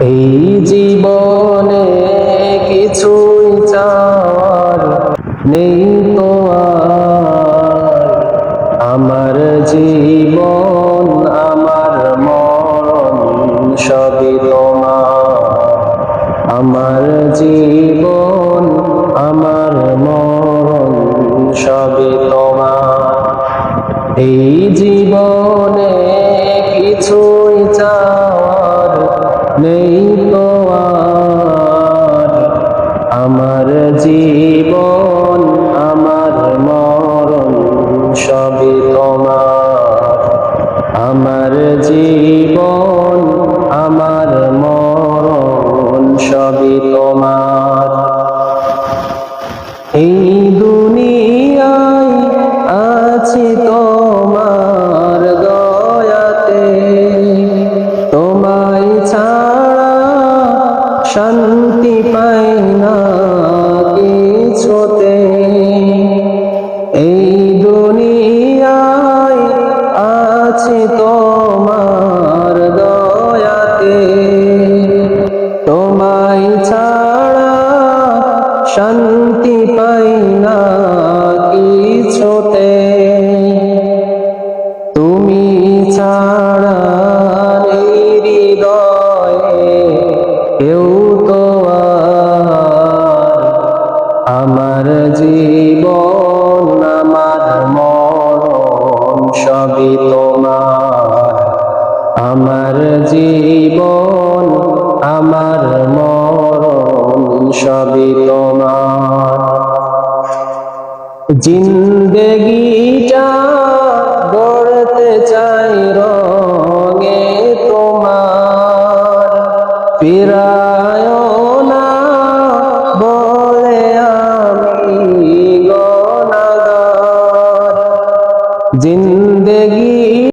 এই জীবনে কিছুই চাওয়ার নেই তো আমার জীবন, আমার মরণ সবই তোমার। আমার জীবন, আমার মরণ সবই এই জীবনে কিছুই চাওয়ার জীবন আমার মরণ সবই তোমার। আমার জীবন আমার মরণ সবই তোমার। এই শান্তি পাই না কিছুতে। এই দুনিয়ায় আছি তোমার দয়াতে। তোমায় ছাড়া শান্তি পাই না কিছুতে। তুমি ছাড়া হৃদয়ে কেউ আমার জীবন, আমার মরণ সবই তোমার। আমার জীবন, আমার মরণ সবই তোমার। জিন্দগিটা গড়তে চাই রঙে তোমার। ফিরায় জিন্দগি